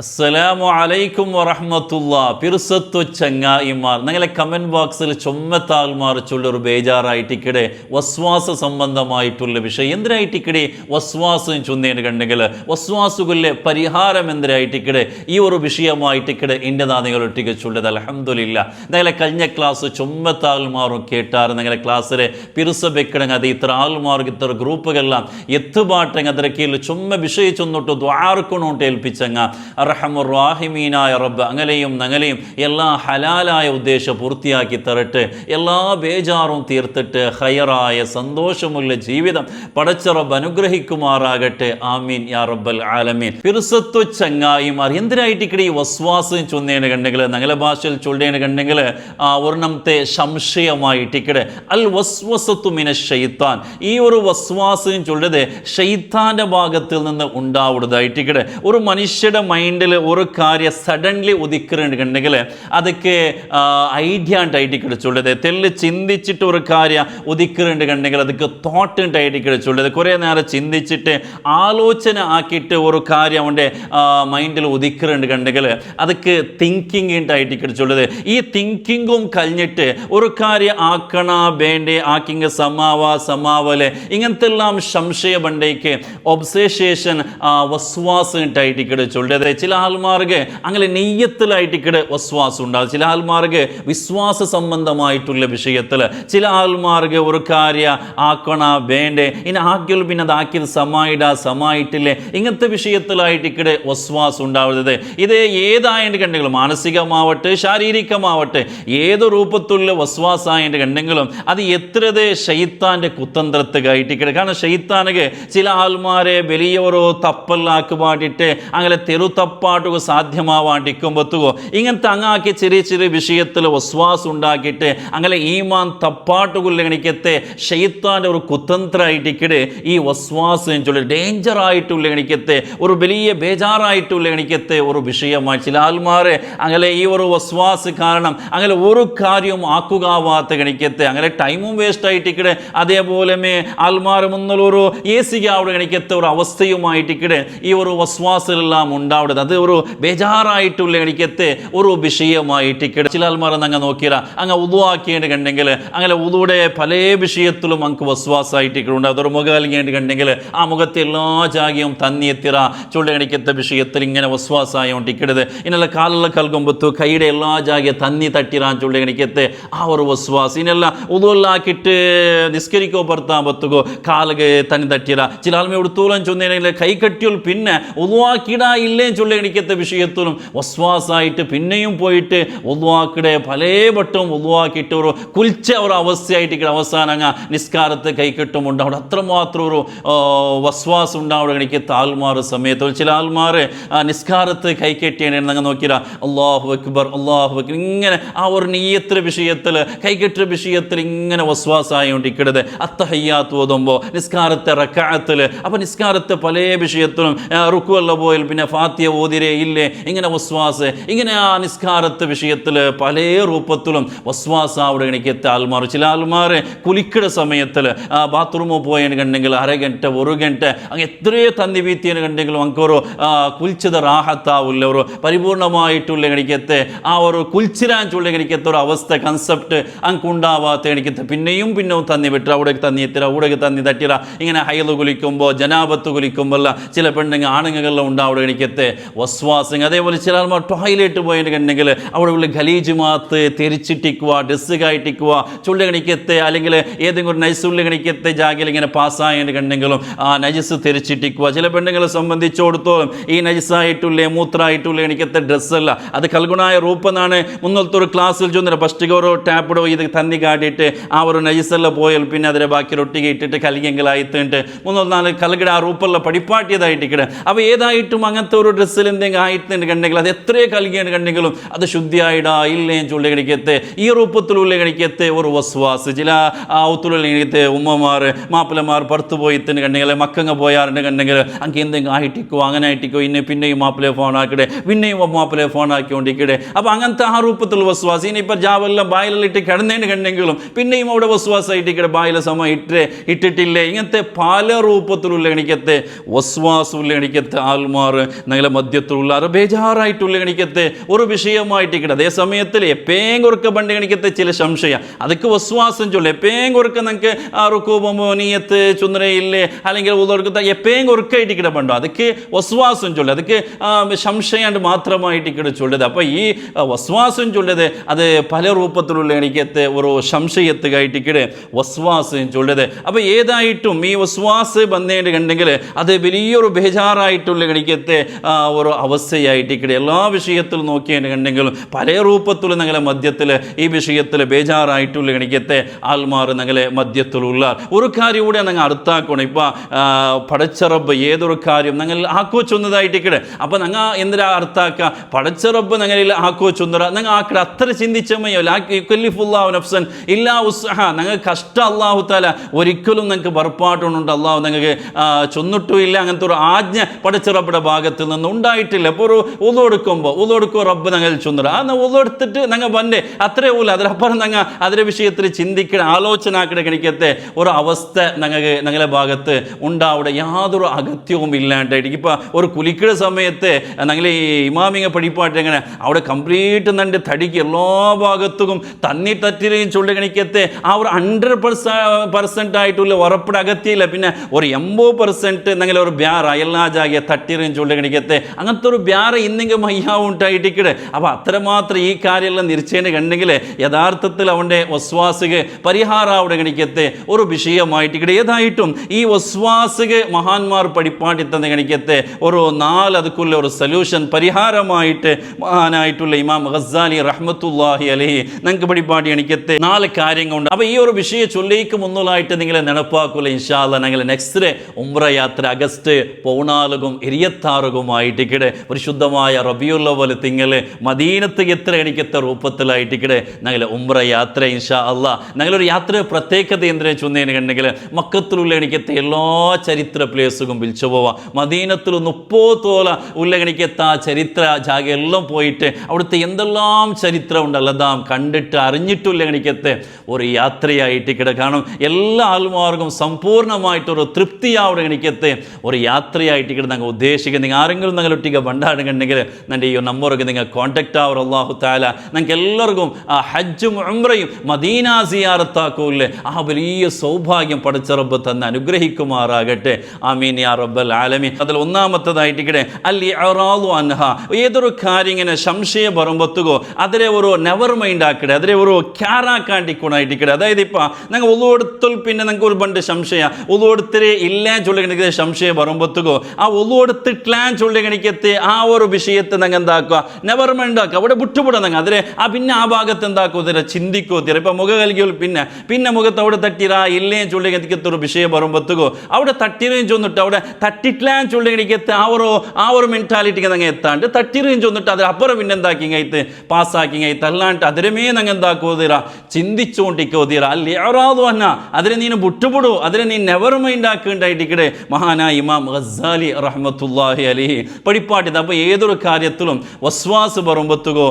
അസ്സലാമു അലൈക്കും വറഹ്മത്തുള്ള. പിർസത്തു ചങ്ങായിമാർ. നിങ്ങളെ കമന്റ് ബോക്സിൽ ചുമ്മത്താൽമാർ ഒരു ബേജാറായിട്ടിക്കിടെ വസ്വാസ സംബന്ധമായിട്ടുള്ള വിഷയം എന്തിനായിട്ടിക്കിടെ വസ്വാസം ചൊന്നേന് കണ്ടെങ്കിൽ വസ്വാസുകളിലെ പരിഹാരം എന്തിനായിട്ടിക്കിടെ ഈ ഒരു വിഷയമായിട്ടിക്കിടെ എന്റെ നിങ്ങൾ ഒട്ടിക്ക് ചൊല്ലത് അലഹമില്ല നിങ്ങളെ കഴിഞ്ഞ ക്ലാസ് ചുമ്മത്താൽമാറും കേട്ടാറ്. നിങ്ങളെ ക്ലാസ്സിലെ പിർസ വെക്കണങ്ങ് അത് ഇത്ര ആൾമാർക്ക് ഇത്ര ഗ്രൂപ്പുകളെല്ലാം എത്തുപാട്ടങ്ങ് അതിരക്കിയിൽ ചുമ്മ വിഷയിച്ചൊന്നിട്ട് ദ്വാർക്കണോട്ട് ഏൽപ്പിച്ചങ്ങ. അറഹമുറാഹിമീനായ റബ്ബ് അങ്ങനെയും നങ്ങലെയും എല്ലാ ഹലാലായ ഉദ്ദേശം പൂർത്തിയാക്കി തരട്ടെ. എല്ലാ ബേജാറും തീർത്തിട്ട് ഹയറായ സന്തോഷമുള്ള ജീവിതം പടച്ച റബ്ബ് അനുഗ്രഹിക്കുമാറാകട്ടെ. ആമീൻ യാ റബ്ബൽ ആലമീൻ. ഫിർസത്തു ചങ്ങായിമാർ എന്തിനായിട്ട് ഇക്കടി വസ്വാസം ചൊന്നേന് കണ്ടെങ്കിൽ നങ്ങളെ ഭാഷയിൽ ചൊല്ലേന് കണ്ടെങ്കിൽ ആ ഒരെണ്ണത്തെ സംശയമായിട്ടിക്കടെ. അൽ വസ്വസത്തു മിന ഷെയ്ത്താൻ ഈ ഒരു വസ്വാസം ചൊല്ലത് ഷെയ്ത്താന്റെ ഭാഗത്തിൽ നിന്ന് ഉണ്ടാവുന്നതായിട്ടിക്കടെ. ഒരു മനുഷ്യരുടെ മൈൻഡിൽ ഒരു കാര്യം സഡൻലി ഉദിക്കുന്നുണ്ടെങ്കിൽ അതൊക്കെ ഐഡിയ ആയിട്ടായിട്ട് കിടച്ചുള്ളത് തെല്ല് ചിന്തിച്ചിട്ട് ഒരു കാര്യം ഉദിക്കുന്നുണ്ടെങ്കിൽ അതൊക്കെ തോട്ട് ആയിട്ട് കിടച്ചുള്ളത് കുറേ നേരം ചിന്തിച്ചിട്ട് ആലോചന ആക്കിയിട്ട് ഒരു കാര്യം അവന്റെ മൈൻഡിൽ ഉദിക്കുന്നുണ്ടെങ്കിൽ അതൊക്കെ തിങ്കിങ് ആയിട്ട് കിടച്ചുള്ളത് ഈ തിങ്കിങ്ങും കഴിഞ്ഞിട്ട് ഒരു കാര്യം ആക്കണ വേണ്ടേ ആക്കിങ് സമാവ സമാവൽ ഇങ്ങനത്തെ എല്ലാം സംശയ ബണ്ടേക്ക് ഒബ്സേഷൻ വസ്വാസ് ആയിട്ട് കിടച്ചുള്ളത് ചില ആൾമാർക്ക് അങ്ങനെ നെയ്യത്തിലായിട്ട് കിട വസ്വാസം ഉണ്ടാകും ചില ആൾമാർക്ക് വിശ്വാസ സംബന്ധമായിട്ടുള്ള വിഷയത്തിൽ ചില ആൾമാർക്ക് ഒരു കാര്യം ആക്കണ വേണ്ടേ. ഇനി ആക്കിയൽ പിന്നെ അതാക്കിയത് സമായിട സമായിട്ടില്ലേ. ഇങ്ങനത്തെ വിഷയത്തിലായിട്ട് ഇക്കടെ വസ്വാസം ഉണ്ടാവരുത് ഇത് ഏതായിട്ട് കണ്ടെങ്കിലും മാനസികമാവട്ടെ ശാരീരികമാവട്ടെ ഏത് രൂപത്തിലുള്ള വസ്വാസായിട്ട് കണ്ടെങ്കിലും അത് എത്രത് ഷെയ്ത്താന്റെ കുത്തന്ത്രത്തുകായിട്ട് ഇക്കടെ കാരണം ഷെയ്ത്താനക്ക് ചില ആൾമാരെ വലിയവരോ തപ്പല്ലാക്കി പാടിയിട്ട് അങ്ങനെ തെരുത്തപ്പാട്ടുക സാധ്യമാവാണ്ടിക്കുമ്പോത്തുകോ ഇങ്ങനത്തെ അങ്ങാക്കി ചെറിയ ചെറിയ വിഷയത്തിൽ വസ്വാസം ഉണ്ടാക്കിയിട്ട് അങ്ങനെ ഈമാൻ തപ്പാട്ടുകൊള്ള എണിക്കത്തെ ഷെയ്ത്താന്റെ ഒരു കുതന്ത്രമായിട്ടിക്കടെ ഈ വസ്വാസം ചൊല്ലി ഡേഞ്ചർ ആയിട്ടുള്ള എണിക്കത്തെ ഒരു വലിയ ബേജാറായിട്ടുള്ള എണിക്കത്തെ ഒരു വിഷയമായി ചില ആൽമാരെ അങ്ങനെ ഈ ഒരു വസ്വാസ് കാരണം അങ്ങനെ ഒരു കാര്യവും ആക്കുകാവാത്ത ഗണിക്കത്തെ അങ്ങനെ ടൈമും വേസ്റ്റ് ആയിട്ടിക്കിടെ അതേപോലെ ആൽമാർ മുന്നിലൊരു എ സിക്ക് അവിടെ ഗണിക്കത്തെ ഒരു അവസ്ഥയുമായിട്ടിക്കിടെ ഈ ഒരു വസ്വാസിലെല്ലാം ഉണ്ടാവുന്നത് അത് ഒരു ബേജാറായിട്ടുള്ള എണിക്കത്ത് ഒരു വിഷയമായിട്ട് കിട ചിലാൽമാർ അങ്ങ് നോക്കിയില്ല അങ്ങ് ഉതുവാക്കിയിട്ട് കണ്ടെങ്കിൽ അങ്ങനെ ഉതുവിടെ പല വിഷയത്തിലും നമുക്ക് വസ്വാസായിട്ടുണ്ട് അതൊരു മുഖകലിങ്ങേണ്ടി കണ്ടെങ്കിൽ ആ മുഖത്തെ എല്ലാ ജാഗിയും തന്നിയെത്തിറ ചുള്ളണിക്കത്തെ വിഷയത്തിൽ ഇങ്ങനെ വസ്വാസായി ഒട്ടിക്കിടത് ഇന്നലെ കാലുള്ള കൽകുമ്പത്തു കൈയുടെ എല്ലാ ജാഗിയ തന്നി തട്ടിറാൻ ചുള്ളണിക്കത്തെ ആ ഒരു വസ്വാസ് ഇന്നെല്ല ഉതുവല്ലാക്കിട്ട് നിസ്കരിക്കോ ഭർത്താൻ പത്തുകോ കാലുകെ തന്നി തട്ടിറ ചില ആൾമ ഉടുത്തോളം ചൊന്നിനെങ്കിൽ കൈ കെട്ടിയുൾ പിന്നെ ഉതുവാക്കിടാ ഇല്ലേ ചൊല്ലി ഗണിക്കത്തെ വിഷയത്തിലും വസ്വാസായിട്ട് പിന്നെയും പോയിട്ട് ഒതുവാക്കിടെ പല വട്ടവും ഒതുവാക്കിയിട്ട് ഒരു കുലിച്ച ഒരു അവസ്ഥയായിട്ട് അവസാനം അങ്ങ് നിസ്കാരത്തെ കൈക്കെട്ടുമുണ്ട് അവിടെ അത്രമാത്രം ഒരു വസ്വാസം ഉണ്ടാവുക എനിക്ക് താൽമാറ് സമയത്ത്. ചില ആൾമാർ നിസ്കാരത്തെ കൈക്കെട്ടിയാണ് അങ്ങ് നോക്കിയില്ല അള്ളാഹു അക്ബർ അള്ളാഹു അക്ബർ. ഇങ്ങനെ ആ ഒരു നീയത്ര വിഷയത്തിൽ കൈകെട്ട വിഷയത്തിൽ ഇങ്ങനെ വസ്വാസായോണ്ടിക്കരുത് അത്തഹയ്യാത്ത് ഓതുമ്പോൾ നിസ്കാരത്തെ റക്കാത്തിൽ അപ്പോൾ നിസ്കാരത്തെ പല വിഷയത്തിലും റുക്കുവല്ല പോയാൽ പിന്നെ ഫാത്തിയ ഓതിരേ ഇല്ലേ? ഇങ്ങനെ വസ്വാസ് ഇങ്ങനെ ആ നിസ്കാരത്തെ വിഷയത്തിൽ പല രൂപത്തിലും വസ്വാസ അവിടെ എനിക്ക് ആൾമാർ. ചില ആൾമാർ കുലിക്കട സമയത്തിൽ ബാത്റൂമിൽ പോയതിന് കണ്ടെങ്കിൽ അര ഒരു ഗണ്ട അങ്ങ് എത്രയോ തന്നി വീത്തിയെന്ന് കണ്ടെങ്കിലും അങ്ങൊരു കുലിച്ചത് റാഹത്താവില്ല. ഒരു പരിപൂർണമായിട്ടുള്ള എനിക്കത്തെ ആ ഒരു കുലിച്ചിരാൻ ചുള്ള എനിക്കത്തെ ഒരു അവസ്ഥ കൺസെപ്റ്റ് അങ്ങ് ഉണ്ടാവാത്ത എനിക്കത്തെ പിന്നെയും പിന്നെയും തന്നി വിട്ടു. അവിടെ തന്നി എത്തിര അവിടേക്ക് തന്നി തട്ടിര ഇങ്ങനെ ഹൈൽ കുലിക്കുമ്പോൾ ജനാപത്ത് കുലിക്കുമ്പോൾ ചില പെണ്ണുങ്ങൾ ആണുങ്ങളെല്ലാം ഉണ്ടാവും എനിക്കത്തെ വസ്വാസം അതേപോലെ ചില ആൾമാർ ടോയ്ലറ്റ് പോയിട്ടുണ്ടെങ്കിൽ ഖലീജ് മാത്ത് തിരിച്ചിട്ടിക്കുക ഡ്രസ്സ് കായിട്ടിക്കുക ചുള്ളി കണിക്കത്തെ അല്ലെങ്കിൽ ഏതെങ്കിലും ഒരു നൈസുള്ള കണിക്കത്തെ ജാഗയിൽ ഇങ്ങനെ പാസ്സായിട്ടുണ്ടെങ്കിലും ആ നജസ് തിരിച്ചിട്ടിക്കുക ചില പെണ്ണുങ്ങളെ സംബന്ധിച്ചിടത്തോളം ഈ നജസായിട്ടുള്ള മൂത്രായിട്ടുള്ള എനിക്കത്തെ ഡ്രസ്സല്ല അത് കൽഗുണായ റൂപ്പെന്നാണ് മുന്നത്തെ ഒരു ക്ലാസ്സിൽ ചൊന്നില്ല ഫസ്റ്റ് ഗോറോ ടാപ്പിടോ ഇത് തന്നി കാട്ടിയിട്ട് ആ ഒരു നജസല്ല പോയാൽ പിന്നെ അതിലെ ബാക്കി റൊട്ടിക ഇട്ടിട്ട് കലിಗೆങ്കിലായിട്ടുണ്ട് മുന്നൂറ് നാല് കൽഗട ആ റൂപ്പല്ല പടിപ്പാട്ടിയതായിട്ട് കിട അപ്പോൾ ഏതായിട്ടും അങ്ങനത്തെ ഒരു ഡ്രസ്സിൽ എന്തെങ്കിലും ആയിട്ടുണ്ട് കണ്ടെങ്കിൽ അത് എത്രയോ കലികയാണ് കണ്ടെങ്കിലും അത് ശുദ്ധിയായിടാ ഇല്ലേ ചുള്ളി കണിക്കത്തെ ഈ റൂപ്പത്തിലുള്ള കണിക്കത്തെ ഒരു വസ്വാസ്. ചില ആ ഒത്തുള്ള കണിക്കത്തെ ഉമ്മമാർ മാപ്പിളമാർ പുറത്തു പോയിത്തിന് കണ്ടെങ്കിൽ മക്കങ്ങ പോയാറുണ്ട് കണ്ടെങ്കിൽ അങ്ങ് എന്തെങ്കിലും ആയിട്ടിക്കോ അങ്ങനെ ആയിട്ടിക്കോ ഇന്നെ പിന്നെയും മാപ്പിളെ ഫോൺ ആക്കിടെ പിന്നെയും മാപ്പിളെ ഫോൺ ആക്കിക്കൊണ്ടിരിക്കടെ. അപ്പോൾ അങ്ങനത്തെ ആ റൂപ്പത്തിലുള്ള വസ്വാസ് ഇനിയിപ്പോൾ ജാവെല്ലാം ബായിലിട്ട് കിടന്നതിന് കണ്ടെങ്കിലും പിന്നെയും അവിടെ വസ്വാസായിട്ടിക്കടെ ബായില സമയം ഇട്ട് ഇട്ടിട്ടില്ലേ. ഇങ്ങനത്തെ പല രൂപത്തിലുള്ള എണിക്കത്തെ വസ്വാസുള്ള എണിക്കത്തെ ആൾമാർ ഞങ്ങളെ மத்தியத்தில் உள்ளார் ഒരു വിഷയമായിട്ട് விஷயமாயிட்டிக்கிട്ട് അതേ സമയത്തിൽ എപ്പേങ്കൊറുക്ക പണ്ടികണിക്കത്തെ ചില സംശയ. അതൊക്കെ വിശ്വാസം ചൊല്ലും. എപ്പേങ്കൊറുക്ക നമുക്ക് റുക്കൂപമോനിയത്ത് ചുന്ദ്രയില്ലേ അല്ലെങ്കിൽ ഉള്ളവർക്ക് എപ്പേങ്കൊറുക്ക ഇട്ടിക്കിട പണ്ടോ. അതൊക്കെ വസ്വാസം ചൊല്ലും. അതൊക്കെ സംശയമായിട്ട് മാത്രമായിട്ട് ഇക്കട ചൊല്ലത് അപ്പോൾ ഈ വസ്വാസം ചൊല്ലത് അത് പല രൂപത്തിലുള്ള എനിക്കത്തെ ഒരു സംശയത്തുകായിട്ടിക്കിട് വസ്വാസം ചൊല്ലത് അപ്പോൾ ഏതായിട്ടും ഈ വസ്വാസ് ബന്ധേണ്ടി കണ്ടെങ്കിൽ അത് വലിയൊരു ബേജാറായിട്ടുള്ള എണിക്കത്തെ ഒരു അവസ്ഥയായിട്ട് ഇക്കിടെ എല്ലാ വിഷയത്തിലും നോക്കിയതിന് കണ്ടെങ്കിലും പല രൂപത്തിൽ ഞങ്ങളെ മദ്യത്തിൽ ഈ വിഷയത്തിൽ ബേജാറായിട്ടുള്ള എനിക്കത്തെ ആൽമാർ ഞങ്ങളെ മദ്യത്തിലുള്ള ഒരു കാര്യം കൂടെ ഞങ്ങൾ അർത്ഥാക്കണം ഇപ്പം പടച്ചറബ് ഏതൊരു കാര്യം ഞങ്ങൾ ആക്കോച്ചൊന്നതായിട്ടിക്കടെ ഇക്കിടെ. അപ്പം ഞങ്ങൾ എന്തിനാ അർത്ഥാക്കുക പടച്ചറബ് ഞങ്ങളിൽ ആക്കോച്ചൊന്നറ ഞങ്ങൾ ആക്കട അത്ര ചിന്തിച്ചമയോ ലാഖിഫുല്ലാഹു നഫ്സൻ ഇല്ലാ ഉസ്ഹ ഞങ്ങൾ കഷ്ടം അള്ളാഹു താല ഒരിക്കലും ഞങ്ങൾക്ക് ഭർപ്പാട്ടുന്നുണ്ട് അള്ളാഹു ഞങ്ങൾക്ക് ചൊന്നിട്ടുമില്ല അങ്ങനത്തെ ഒരു ആജ്ഞ പടച്ചിറപ്പുടെ ഭാഗത്തിൽ നിന്ന് ഉണ്ടായിട്ടില്ല. ഇപ്പോൾ ഒരു ഉതൊടുക്കുമ്പോൾ ഉതൊടുക്കുമ്പോൾ റബ്ബ് ഞങ്ങൾ ചൊന്നറ ആ ഉതൊടുത്തിട്ട് ഞങ്ങൾ വന്നേ. അത്രേ ഉള്ളൂ. അതിനപ്പുറം ഞങ്ങൾ അതിന്റെ വിഷയത്തിൽ ചിന്തിക്കണ ആലോചന ആക്കണ കണിക്കത്തെ ഒരു അവസ്ഥ ഞങ്ങൾക്ക് ഞങ്ങളുടെ ഭാഗത്ത് ഉണ്ടാവിടെ. യാതൊരു അഗത്യവും ഇല്ലാണ്ടായിട്ട്. ഇപ്പോൾ ഒരു കുലിക്കട സമയത്ത് ഞങ്ങൾ ഈ ഇമാമിങ്ങ പഠിപ്പാട്ട് എങ്ങനെ അവിടെ കംപ്ലീറ്റ് നണ്ട് തടിക്ക് എല്ലാ ഭാഗത്തും തന്നി തറ്റിരെയും ചുള്ളി കണിക്കത്തെ ആ ഒരു ഹൺഡ്രഡ് പെർസെ പെർസെന്റ് ആയിട്ടുള്ള ഉറപ്പിട അകത്തിയില്ല. പിന്നെ ഒരു എൺപത് പെർസെന്റ് എന്തെങ്കിലും ഒരു ബ്യാറ എല്ലാ ജാഗിയ ചുള്ളി കണിക്കത്തെ അങ്ങനത്തെ ഒരു ബ്യാറ ഇന്നെങ്കിൽ മയ്യാവും ഉണ്ടായിട്ടിക്കട് അപ്പോൾ അത്രമാത്രം ഈ കാര്യമെല്ലാം നിരിച്ചതിന് കണ്ടെങ്കിൽ യഥാർത്ഥത്തിൽ അവന്റെ വസ്വാസിക പരിഹാരാവിടെ കണിക്കത്തെ ഒരു വിഷയമായിട്ട് ഇവിടെ ഏതായിട്ടും ഈ വസ്വാസിക മഹാന്മാർ പഠിപ്പാട്ടി തന്നെ കണിക്കത്തെ ഒരു നാല് അതുക്കുള്ള ഒരു സൊല്യൂഷൻ പരിഹാരമായിട്ട് മഹാനായിട്ടുള്ള ഇമാം ഖസാലി റഹ്മത്തുല്ലാഹി അലഹി നിങ്ങൾക്ക് പഠിപ്പാട്ടി ഗണിക്കത്തെ നാല് കാര്യങ്ങളുണ്ട്. അപ്പോൾ ഈ ഒരു വിഷയം ചൊല്ലേക്ക് മുന്നിലായിട്ട് നിങ്ങളെ നടപ്പാക്കൂല ഇൻഷാല്ല ഞങ്ങൾ നെക്സ്റ്റ് ഉംറ യാത്ര അഗസ്റ്റ് പൗണാലുകും ഇരിയത്താറുകുമായിട്ട് ഇക്കടെ പരിശുദ്ധമായ റബിയുള്ളവൽ തിങ്കൾ മദീനത്ത് എത്ര എനിക്കെത്ത രൂപത്തിലായിട്ടിക്കടെ ഞങ്ങൾ ഉംറ യാത്ര ഇൻഷാ അല്ല ഞങ്ങളൊരു യാത്ര പ്രത്യേകത എന്തിനാ ചൊന്നതിന് കണ്ടെങ്കിൽ മക്കത്തിലുള്ള എനിക്കെത്ത എല്ലാ ചരിത്ര പ്ലേസുകളും വിളിച്ചു പോവാം. മദീനത്തിൽ മുപ്പോത്തോല ഉള്ള എനിക്കെത്ത ചരിത്ര ജാഗ എല്ലാം പോയിട്ട് അവിടുത്തെ എന്തെല്ലാം ചരിത്രം കണ്ടിട്ട് അറിഞ്ഞിട്ടുള്ള എനിക്കത്തെ ഒരു യാത്രയായിട്ട് കാണും എല്ലാ ആൾമാർക്കും സമ്പൂർണമായിട്ടൊരു തൃപ്തിയാവിടെ എനിക്കത്തെ ഒരു യാത്രയായിട്ട് ഇക്കടെ ഞങ്ങൾ ഉദ്ദേശിക്കുന്നത്. ആരെങ്കിലും നിങ്ങൾ ഒട്ടിക്ക് ബണ്ടാടുന്നുണ്ടെങ്കിൽ എന്റെ ഈ നമ്പറൊക്കെ നിങ്ങൾ കോൺടാക്റ്റ് ആവർ അള്ളാഹു താല നിങ്ങൾക്ക് എല്ലാവർക്കും ആ ഹജ്ജും ഉംറയും മദീന സിയാറത്താക്കൂല്ലേ ആ വലിയ സൗഭാഗ്യം പടച്ചറബ് തന്നെ അനുഗ്രഹിക്കുമാറാകട്ടെ. ആമീൻ യാ റബ്ബൽ ആലമീൻ. അതിൽ ഒന്നാമത്തതായിട്ട് ഇക്കടെ അല്ലി അറാലു അൻഹ. ഏതൊരു കാര്യം ഇങ്ങനെ സംശയം പറമ്പത്തുകോ അതിലെ ഒരു നെവർ മൈൻഡ് ആക്കട്ടെ അതിലെ ഒരു ക്യാറാക്കാണ്ടിക്കുണായിട്ട് ഇക്കടെ അതായത് ഇപ്പം ഞങ്ങൾ ഒന്നുകൊടുത്തൽ പിന്നെ നിങ്ങൾക്ക് ഒരു പണ്ട് സംശയം ഒന്നുകൊടുത്തരെ ഇല്ലാൻ ചൊല്ലിക്കണിക്ക് സംശയം പറമ്പത്തുകോ ആ ഒന്നുകൊടുത്തിട്ടില്ലാൻ ചൊല്ലിക്കണിക്കത്തെ ആ ഒരു വിഷയത്തെ നിങ്ങൾ എന്താക്കുക? നെവർ മൈൻഡ് ആക്കുക. അവിടെ വിട്ടുപെടാം നിങ്ങൾ അതിലെ ആ പിന്നെ ആ ഭാഗത്ത് എന്താക്കുക? തീരെ ചിന്തിക്കോ തീരെ ഇപ്പം മുഖ കൽകിയോ പിന്നെ പിന്നെ മുഖത്ത് അവിടെ തട്ടിരാ ഇല്ലേ ചുള്ളിക്കത്തിക്കത്തൊരു വിഷയം പറയുമ്പോത്തുകോ അവിടെ തട്ടിറയും ചെന്നിട്ട് അവിടെ തട്ടിട്ടില്ലാൻ ചൊല്ലിക്കണിക്കത്തെ ആ ഒരു ആ ഒരു മെന്റാലിറ്റിക്ക് നിങ്ങൾ എത്താണ്ട് തട്ടിറയും ചെന്നിട്ട് അതിൽ അപ്പുറം പിന്നെ എന്താക്കി? കഴിത്ത് പാസ്സാക്കി കഴിത്ത് അല്ലാണ്ട് അതിരമേ നിങ്ങൾ എന്താക്കോ തീര ചിന്തിച്ചുകൊണ്ടിരിക്കോ തീര അല്ലേ ആറാതു അന്ന അതിനെ നീ വിട്ടുപെടൂ. അതിനെ നീ നെവർ മൈൻഡ് ആക്കേണ്ടായിട്ടിക്കടെ മഹാനായ ഇമാം ഗസാലി റഹ്മത്തുല്ലാഹി അലിഹി. പഠിപ്പാട്ടിത് അപ്പോൾ ഏതൊരു കാര്യത്തിലും വസ്വാസ് പറമ്പത്തുകോ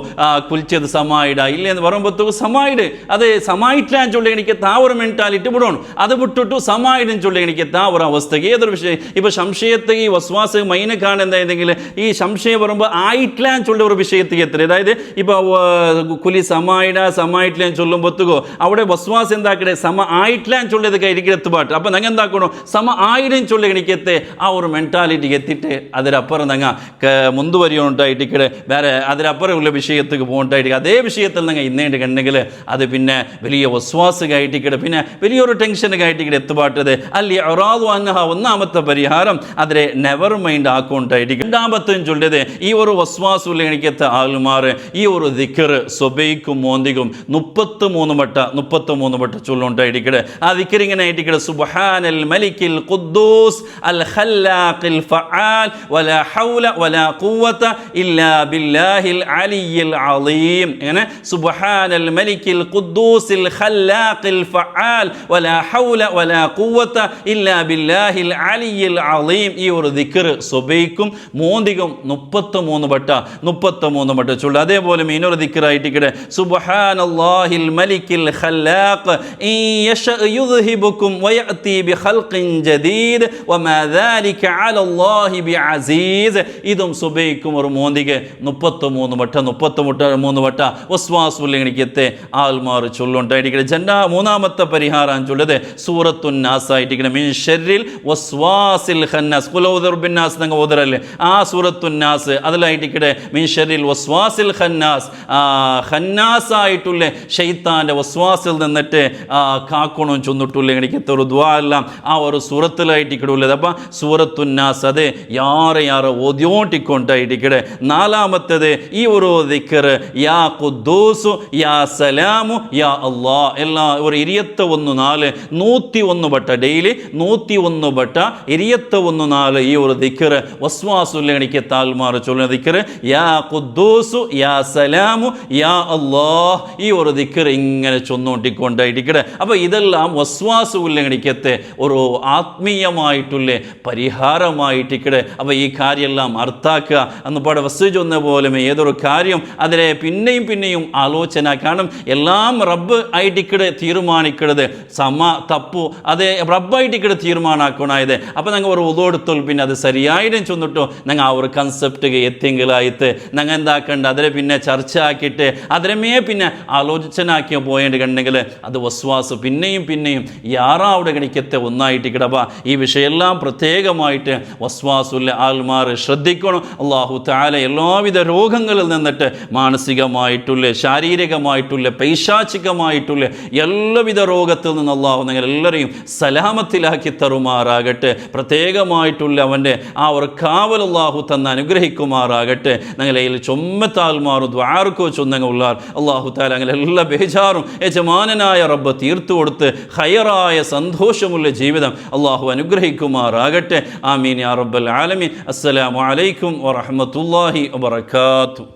കുൽച്ചത് സമായിട ഇല്ലെന്ന് പറമ്പത്തുകോ സമായിട്. അത് സമായിട്ടില്ലാൻ ചൊല്ലി എനിക്ക് താ ഒരു മെന്റാലിറ്റി വിടണം. അത് വിട്ടിട്ടു സമായിടും ചൊല്ലി എനിക്ക് താ ഒരു അവസ്ഥക്ക് ഏതൊരു വിഷയം? ഇപ്പോൾ സംശയത്തെ ഈ വസ്വാസ് മൈന കാണുന്നതെങ്കിൽ ഈ സംശയം പറയുമ്പോൾ ആയിട്ടില്ലാൻ ചൊല്ലി ഒരു വിഷയത്തേക്ക് എത്ര അതായത് ഇപ്പോൾ കുലി സമായിട സമായിട്ടില്ലാൻ ചൊല്ലുമ്പോത്തുകോ അവിടെ വസ്വാസ് എന്താക്കണേ സമ ആയിട്ടില്ലാൻ ചൊല്ലിയത് കയ്യിലേക്ക് എത്തുപാട്ട്. അപ്പോൾ ഞങ്ങൾ എന്താക്കണോ? സമ ആയിരം ചൊല്ലി എനിക്കെത്തെ ആ ഒരു മെന്റാലിറ്റിക്ക് എത്തിയിട്ട് അതിലപ്പുറം ഞങ്ങൾ മുന്തുവരിയുണ്ടായിട്ടിക്കടെ വേറെ അതിലപ്പുറം ഉള്ള വിഷയത്തേക്ക് പോകണ്ടായിട്ട് അതേ വിഷയത്തിൽ നിങ്ങൾ ഇന്നേണ്ട് കണ്ടെങ്കിൽ അത് പിന്നെ വലിയ വസ്വാസുകായിട്ടിക്കടെ പിന്നെ വലിയൊരു ടെൻഷനുകായിട്ടിക്കടെ എത്തുപാട്ടത്. അല്ലി ഒറാദു അന്നഹ ഒന്നാമത്തെ പരിഹാരം അതിനെ നെവർ മൈൻഡ് ആക്കൊണ്ടായിട്ട് രണ്ടാമത്തും ചൊല്ലിയത് ഈ ഒരു വസ്വാസുള്ള എനിക്കത്തെ ആൾമാർ ഈ ഒരു ദിക്കർ സ്വബൈക്കും മോന്തിക്കും മുപ്പത്ത് മൂന്ന് വട്ട മുപ്പത്ത് മൂന്ന് വട്ട ചൊല്ലുണ്ടായിരിക്കടെ ആ ദിക്കർ ഇങ്ങനെ ആയിട്ടിക്കടെ സുബ്ഹാനൽ മലിക്കിൽ ഖുദ്ദൂസ് അൽ ഖല്ലാഖിൽ ഫആൽ വലാ ഹൗല വലാ ഖുവത ഇല്ലാ ബില്ലാഹിൽ അലിയിൽ അളീം ഇങ്ങനെ സുബ്ഹാനൽ മലിക്കിൽ ഖുദ്ദൂസിൽ ഖല്ലാഖിൽ ഫആൽ വലാ ഹൗല വലാ ഖുവത ഇല്ലാ ബില്ലാഹിൽ അലിയിൽ അളീം ഈ ഒരു ദിക്കർ സുബൈക്കും മോന്തിക്കും മുപ്പത്ത് മൂന്ന് വട്ട മുപ്പത്ത് മൂന്ന് വട്ട ചൊല്ലുക അതേപോലെ മീനൊരു ദിക്കറായിട്ടിക്കടെ സുബ്ഹാനല്ലാഹിൽ മലിക്കിൽ ഖല്ലാഖ് ഇൻ യശഅ യുദ്ഹിബുക്കും വയഅതി ബിഖൽഖിൻ ജദീദ് വമാ ذلك على الله بعزيز ഇതും സുബൈക്കും ഒരു മോന്തിക മുപ്പത്തി മൂന്ന് വട്ട മുപ്പത്തി മുട്ട മൂന്ന് വട്ട. വസ്വാസുല്ലിങ്ങണിക്കത്തെ ആൽമാർ ചൊല്ലുണ്ടായിരിക്കണം ജന്ന മൂന്നാമത്തെ പരിഹാരം ചൊല്ലത് സൂറത്തു നാസായിട്ടിരിക്കണം മീൻ ഷെറിൽ വസ്വാസിൽ ഹന്നാസ് കുലൗദർ ബിന്നാസ് നിങ്ങൾ ഓതറല്ലേ ആ സൂറത്തു നാസ് അതിലായിട്ടിക്കടെ മീൻ ഷെറിൽ വസ്വാസിൽ ഹന്നാസ് ആ ഖന്നാസ് ആയിട്ടുള്ള ഷെയ്ത്താന്റെ ഒസ്വാസിൽ നിന്നിട്ട് കാക്കണവും ചൊന്നിട്ടുള്ള എനിക്കത്തെ ഒരു ദ്വാ എല്ലാം ആ ഒരു സൂറത്തിലായിട്ടിക്കടുള്ളത് അപ്പം സൂറത്തുന്നാസ് അതെ യാറെ യാറെ ഓദ്യോട്ടിക്കൊണ്ടായിട്ടിക്കടെ നാലാമത്തേത് ഈ ഒരു ദിക്കർ യാ ഖുദ്ദൂസു യാ സലാമു യാ അള്ളാ എല്ലാ ഒരു ഇരിയത്ത ഒന്ന് നാല് നൂറ്റി ഒന്ന് ബട്ട ഡെയിലി നൂറ്റി ഒന്ന് ബട്ട ഇരിയത്ത ഒന്ന് നാല് ഈ ഒരു ദിക്കർ വസ്വാസുല്ലണിക്ക് താൽമാർ ചൊല്ലുന്ന ദിക്കർ യാ ഖുദ്ദൂസു യാ സലാമു യാ അള്ളാ ഈ ഒരു ദിക്കർ ഇങ്ങനെ ചൊന്നുകൊണ്ടിക്കൊണ്ടായിരിക്കട്ടെ അപ്പോൾ ഇതെല്ലാം വസ്വാസു ഉല്ലങ്ങണിക്കത്തെ ഒരു ആത്മീയമായിട്ടുള്ള പരിഹാരമായിട്ടിക്കടെ അപ്പോൾ ഈ കാര്യമെല്ലാം അർത്ഥാക്കുക അന്ന് പാടെ വസ്തു ചൊന്ന ഏതൊരു കാര്യം അതിനെ പിന്നെയും പിന്നെയും ആലോചന കാണും. എല്ലാം റബ്ബ് ആയിട്ടിക്കട് തീരുമാനിക്കണത്. സമ തപ്പു അതെ റബ്ബായിട്ടിക്കട് തീരുമാനാക്കണായത്. അപ്പോൾ ഞങ്ങൾ ഒരു ഉതോടുത്തോൾ പിന്നെ അത് ശരിയായിട്ടും ചെന്നിട്ടോ. ഞങ്ങൾ ആ ഒരു കൺസെപ്റ്റ് എത്തിയെങ്കിലായിട്ട് ഞങ്ങൾ എന്താക്കേണ്ട? അതിനെ പിന്നെ ചർച്ച ആക്കിയിട്ട് അതിനെ പിന്നെ ആലോചനാക്കിയ പോയേണ്ടി കണ്ടെങ്കിൽ അത് വസ്വാസ് പിന്നെയും പിന്നെയും യാറാവിടെ ഗണിക്കത്തെ ഒന്നായിട്ട് കിടപ്പ ഈ വിഷയമെല്ലാം പ്രത്യേകമായിട്ട് വസ്വാസുല്ല ആൽമാർ ശ്രദ്ധിക്കണം. അള്ളാഹു താല എല്ലാവിധ രോഗങ്ങളിൽ നിന്നിട്ട് മാനസികമായിട്ടുള്ള ശാരീരികമായിട്ടുള്ള പൈശാചികമായിട്ടുള്ള എല്ലാവിധ രോഗത്തിൽ നിന്ന് അള്ളാഹു നിങ്ങൾ എല്ലാവരെയും സലാമത്തിലാക്കി തറുമാറാകട്ടെ പ്രത്യേകമായിട്ടുള്ള അവന്റെ ആ ഒരു കാവൽ അള്ളാഹു തന്ന് അനുഗ്രഹിക്കുമാറാകട്ടെ. ഞങ്ങളയിൽ ചുമ്മത്താൽമാറും ദ്വാർക്കോ ചൊന്നങ്ങളുള്ളാർ അള്ളാഹു താല അങ്ങനെ എല്ലാ ബേജാറും യജമാനനായ റബ്ബ് തീർത്തു കൊടുത്ത് ഹയറായ സന്തോഷമുള്ള ജീവിതം അള്ളാഹു അനുഗ്രഹിക്കുമാറാകട്ടെ. ആമീൻ യാ റബ്ബൽ ആലമീൻ. അസ്സലാമു അലൈക്കും വറഹ്മത്തുള്ളാഹി വബറകാതുഹു